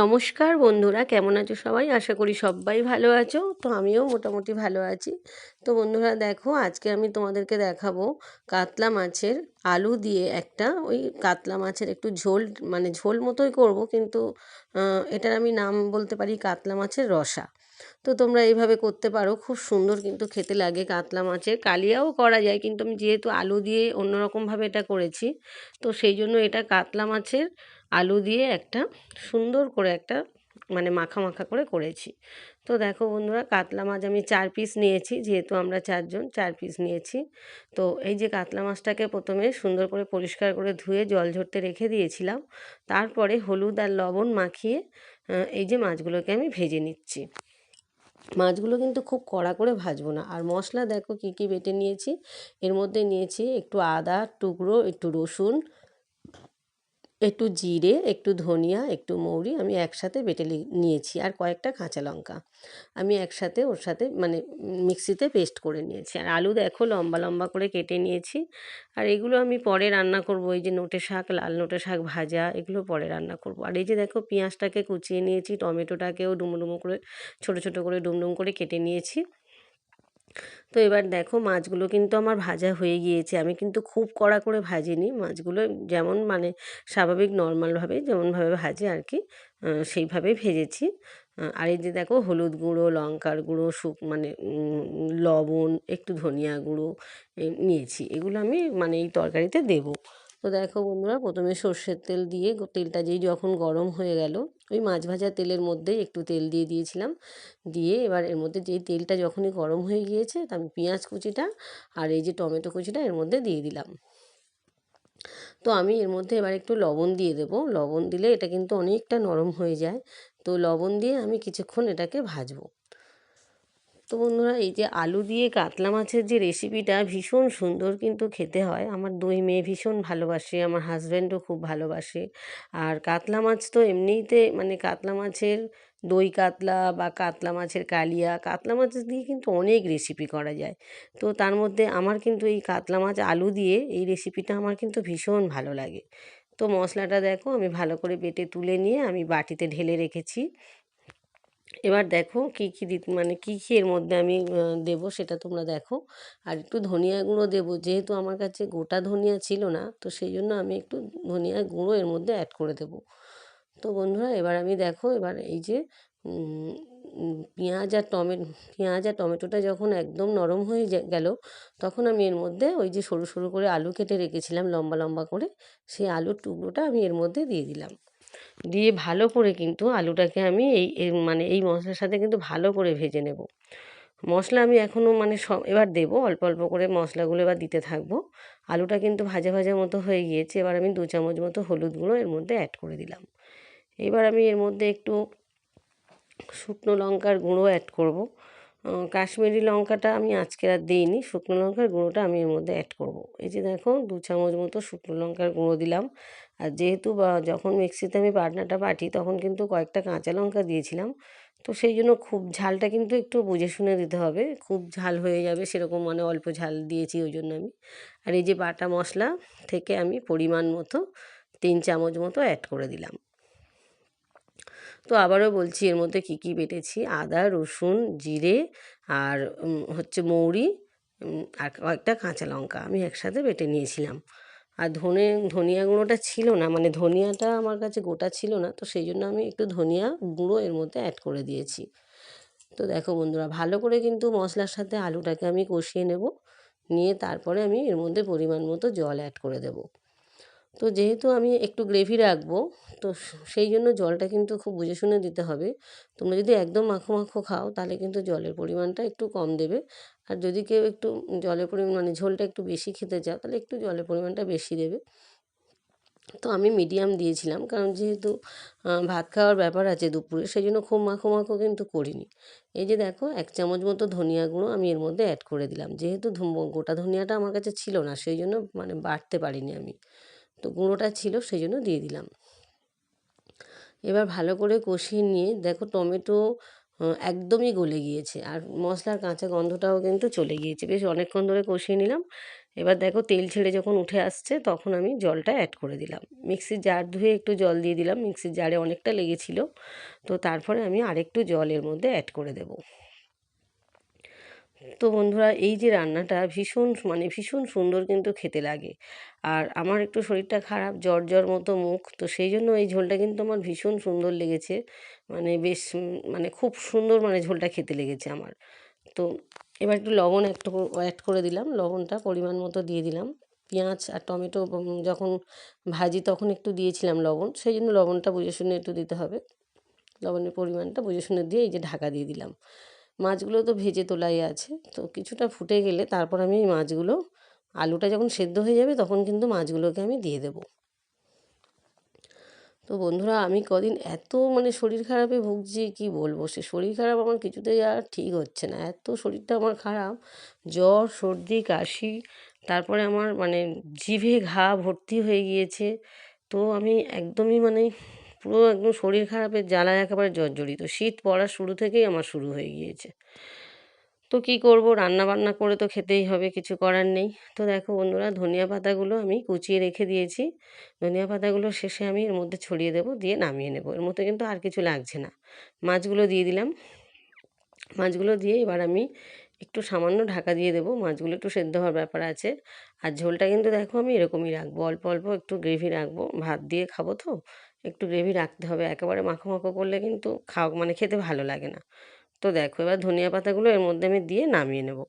নমস্কার বন্ধুরা, কেমন আছো সবাই? আশা করি সবাই ভালো আছো। তো আমিও মোটামুটি ভালো আছি। তো বন্ধুরা, দেখো, আজকে আমি তোমাদেরকে দেখাবো কাতলা মাছের আলু দিয়ে একটা ওই কাতলা মাছের একটু ঝোল মানে ঝোল মতোই করব, কিন্তু এটার আমি নাম বলতে পারি কাতলা মাছের রসা। তো তোমরা এইভাবে করতে পারো, খুব সুন্দর কিন্তু খেতে লাগে কাতলা মাছের। কালিয়াও করা যায়, কিন্তু আমি যেহেতু আলু দিয়ে অন্যরকমভাবে এটা করেছি, তো সেই জন্য এটা কাতলা মাছের আলু দিয়ে একটা সুন্দর করে একটা মানে মাখা মাখা করে করেছি। তো দেখো বন্ধুরা, কাতলা মাছ আমি চার পিস নিয়েছি, যেহেতু আমরা চারজন, চার পিস নিয়েছি। তো এই যে কাতলা মাছটাকে প্রথমে সুন্দর করে পরিষ্কার করে ধুয়ে জল ঝরতে রেখে দিয়েছিলাম। তারপরে হলুদ আর লবণ মাখিয়ে এই যে মাছগুলোকে আমি ভেজে নিচ্ছি। মাছগুলো কিন্তু খুব কড়া করে ভাজবো না। আর মশলা দেখো কী কী বেটে নিয়েছি। এর মধ্যে নিয়েছি একটু আদা টুকরো, একটু রসুন একটু জিরে, একটু ধনিয়া, একটু মৌরি আমি একসাথে বেটে নিয়েছি আর কয়েকটা কাঁচা লঙ্কা। আমি একসাথে ওর সাথে মানে মিক্সিতে পেস্ট করে নিয়েছি। আর আলু দেখো লম্বা লম্বা করে কেটে নিয়েছি। আর এগুলো আমি পরে রান্না করব। এই যে নোটে শাক, লাল নোটে শাক ভাজা, এগুলো পরে রান্না করব। আর এই যে দেখো পেঁয়াজটাকে কুচিয়ে নিয়েছি, টমেটোটাকেও ডুমো করে, ছোটো ছোটো করে ডুমডুম করে কেটে নিয়েছি। তো এবার দেখো মাছগুলো কিন্তু আমার ভাজা হয়ে গিয়েছে। আমি কিন্তু খুব কড়া করে ভাজিনি। মাছগুলো যেমন মানে স্বাভাবিক, নর্মালভাবে যেমনভাবে ভাজে আর কি সেইভাবেই ভেজেছি। আর এই যে দেখো হলুদ গুঁড়ো, লঙ্কার গুঁড়ো, শুক মানে লবণ, একটু ধনিয়া গুঁড়ো নিয়েছি। এগুলো আমি মানে এই তরকারিতে দেবো। তো দেখো বন্ধুরা, প্রথমে সর্ষের তেল দিয়ে তেলটা যেই যখন গরম হয়ে গেল, ওই মাছ ভাজা তেলের মধ্যেই একটু তেল দিয়ে দিয়েছিলাম। দিয়ে এবার এর মধ্যে যেই তেলটা যখনই গরম হয়ে গিয়েছে আমি পেঁয়াজ কুচিটা আর এই যে টমেটো কুচিটা এর মধ্যে দিয়ে দিলাম। তো আমি এর মধ্যে এবার একটু লবণ দিয়ে দেবো। লবণ দিলে এটা কিন্তু অনেকটা নরম হয়ে যায়। তো লবণ দিয়ে আমি কিছুক্ষণ এটাকে ভাজবো। তো বন্ধুরা, এই যে আলু দিয়ে কাতলা মাছের যে রেসিপিটা ভীষণ সুন্দর কিন্তু খেতে হয়। আমার দুই মেয়ে ভীষণ ভালোবাসে, আমার হাজব্যান্ডও খুব ভালোবাসে। আর কাতলা মাছ তো এমনিতে মানে কাতলা মাছের দই কাতলা বা কাতলা মাছের কালিয়া, কাতলা মাছ দিয়ে কিন্তু অনেক রেসিপি করা যায়। তো তার মধ্যে আমার কিন্তু এই কাতলা মাছ আলু দিয়ে এই রেসিপিটা আমার কিন্তু ভীষণ ভালো লাগে। তো মশলাটা দেখো, আমি ভালো করে বেটে তুলে নিয়ে আমি বাটিতে ঢেলে রেখেছি। এবার দেখো কী কী দিতে মানে কী কী এর মধ্যে আমি দেবো সেটা তোমরা দেখো। আর একটু ধনিয়া গুঁড়ো দেবো, যেহেতু আমার কাছে গোটা ধনিয়া ছিল না, তো সেই জন্য আমি একটু ধনিয়া গুঁড়ো এর মধ্যে অ্যাড করে দেবো। তো বন্ধুরা, এবার আমি দেখো, এবার এই যে পেঁয়াজ আর টমেটো, পেঁয়াজ আর টমেটোটা যখন একদম নরম হয়ে গেল, তখন আমি এর মধ্যে ওই যে সরু সরু করে আলু কেটে রেখেছিলাম লম্বা লম্বা করে, সেই আলুর টুকরোটা আমি এর মধ্যে দিয়ে দিলাম। দিয়ে ভালো করে কিন্তু আলুটাকে আমি এই মানে এই মশলার সাথে কিন্তু ভালো করে ভেজে নেব। মশলা আমি এখনও মানে সব, এবার দেবো, অল্প অল্প করে মশলাগুলো এবার দিতে থাকব। আলুটা কিন্তু ভাজা ভাজা মতো হয়ে গিয়েছে, এবার আমি দু চামচ মতো হলুদ গুঁড়ো এর মধ্যে অ্যাড করে দিলাম। এবার আমি এর মধ্যে একটু শুকনো লঙ্কার গুঁড়ো অ্যাড করব। কাশ্মীরি লঙ্কাটা আমি আজকে আর দিইনি, শুকনো লঙ্কার গুঁড়োটা আমি এর মধ্যে অ্যাড করব। এই যে দেখো, দু চামচ মতো শুকনো লঙ্কার গুঁড়ো দিলাম। আর যেহেতু যখন মিক্সিতে আমি বাটনাটা বাটি তখন কিন্তু কয়েকটা কাঁচা লঙ্কা দিয়েছিলাম। তো সেই জন্য খুব ঝালটা কিন্তু একটু বুঝে শুনে দিতে হবে। খুব ঝাল হয়ে যাবে সেরকম মানে অল্প ঝাল দিয়েছি ওই জন্য আমি। আর এই যে বাটা মশলা থেকে আমি পরিমাণ মতো তিন চামচ মতো অ্যাড করে দিলাম। তো আবারও বলছি, এর মধ্যে কী কী বেটেছি? আদা, রসুন, জিরে আর হচ্ছে মৌরি আর কয়েকটা কাঁচা লঙ্কা আমি একসাথে বেটে নিয়েছিলাম। আর ধনে, ধনিয়া গুঁড়োটা ছিল না মানে ধনিয়াটা আমার কাছে গোটা ছিল না, তো সেই জন্য আমি একটু ধনিয়া গুঁড়ো এর মধ্যে অ্যাড করে দিয়েছি। তো দেখো বন্ধুরা, ভালো করে কিন্তু মশলার সাথে আলুটাকে আমি কষিয়ে নেব, নিয়ে তারপরে আমি এর মধ্যে পরিমাণ মতো জল অ্যাড করে দেবো। তো যেহেতু আমি একটু গ্রেভি রাখব, তো সেই জন্য জলটা কিন্তু খুব বুঝে শুনে দিতে হবে। তোমরা যদি একদম মাখো মাখো খাও, তাহলে কিন্তু জলের পরিমাণটা একটু কম দেবে। আর যদি কেউ একটু জলের পরিমাণ মানে ঝোলটা একটু বেশি খেতে চাও, তাহলে একটু জলের পরিমাণটা বেশি দেবে। তো আমি মিডিয়াম দিয়েছিলাম, কারণ যেহেতু ভাত খাওয়ার ব্যাপার আছে দুপুরে, সেই জন্য খুব মাখো মাখো কিন্তু করিনি। এই যে দেখো, এক চামচ মতো ধনিয়া গুঁড়ো আমি এর মধ্যে অ্যাড করে দিলাম। যেহেতু গোটা ধনিয়াটা আমার কাছে ছিল না, সেই জন্য মানে বাড়তে পারিনি আমি। তো গুঁড়োটা ছিল সেই জন্য দিয়ে দিলাম। এবার ভালো করে কষিয়ে নিয়ে, দেখো টমেটো একদমই গলে গিয়েছে। আর মশলার কাঁচা গন্ধটাও কিন্তু চলে গিয়েছে। বেশ অনেকক্ষণ ধরে কষিয়ে নিলাম। এবার দেখো তেল ছেড়ে যখন উঠে আসছে, তখন আমি জলটা অ্যাড করে দিলাম। মিক্সির জার ধুয়ে একটু জল দিয়ে দিলাম। মিক্সির জারে অনেকটা লেগেছিল। তো তারপরে আমি আরেকটু জল এর মধ্যে অ্যাড করে দেব। তো বন্ধুরা, এই যে রান্নাটা ভীষণ মানে ভীষণ সুন্দর কিন্তু খেতে লাগে। আর আমার একটু শরীরটা খারাপ, জ্বর জ্বর মতো মুখ, তো সেই জন্য এই ঝোলটা কিন্তু আমার ভীষণ সুন্দর লেগেছে। মানে বেশ মানে খুব সুন্দর মানে ঝোলটা খেতে লেগেছে আমার। তো এবার একটু লবণ একটু অ্যাড করে দিলাম। লবণটা পরিমাণ মতো দিয়ে দিলাম। পেঁয়াজ আর টমেটো যখন ভাজি তখন একটু দিয়েছিলাম লবণ। সেই জন্য লবণটা বুঝে শুনে একটু দিতে হবে। লবণের পরিমাণটা বুঝে শুনে দিয়ে এই যে ঢাকা দিয়ে দিলাম। মাছগুলো তো ভেজে তোলাই আছে। তো কিছুটা ফুটে গেলে তারপর আমি এই মাছগুলো, আলুটা যখন সেদ্ধ হয়ে যাবে তখন কিন্তু মাছগুলোকে আমি দিয়ে দেবো। তো বন্ধুরা, আমি কদিন এত মানে শরীর খারাপে ভুগছি, কি বলব? সে শরীর খারাপ আমার কিছুতেই আর ঠিক হচ্ছে না। এত শরীরটা আমার খারাপ, জ্বর, সর্দি, কাশি, তারপরে আমার মানে জিভে ঘা ভর্তি হয়ে গিয়েছে। তো আমি একদমই মানে পুরো একদম শরীর খারাপের জ্বালায় একেবারে জর্জরিত। শীত পড়ার শুরু থেকেই আমার শুরু হয়ে গিয়েছে। তো কী করব? রান্না বান্না করে তো খেতেই হবে, কিছু করার নেই। তো দেখো বন্ধুরা, ধনিয়া পাতাগুলো আমি কুচিয়ে রেখে দিয়েছি। ধনিয়া পাতাগুলো শেষে আমি এর মধ্যে ছড়িয়ে দেবো, দিয়ে নামিয়ে নেব। এর মধ্যে কিন্তু আর কিছু লাগছে না। মাছগুলো দিয়ে দিলাম। মাছগুলো দিয়ে এবার আমি একটু সামান্য ঢাকা দিয়ে দেবো, মাছগুলো একটু সেদ্ধ হওয়ার ব্যাপার আছে। আর ঝোলটা কিন্তু দেখো আমি এরকমই রাখব, অল্প অল্প একটু গ্রেভি রাখব, ভাত দিয়ে খাব তো, একটু গ্রেভি রাখতে হবে। একেবারে মাখো মাখো করলে কিন্তু খাওয়া মানে খেতে ভালো লাগে না। তো দেখো এবার ধনিয়া পাতাগুলো এর মধ্যে আমি দিয়ে নামিয়ে নেব।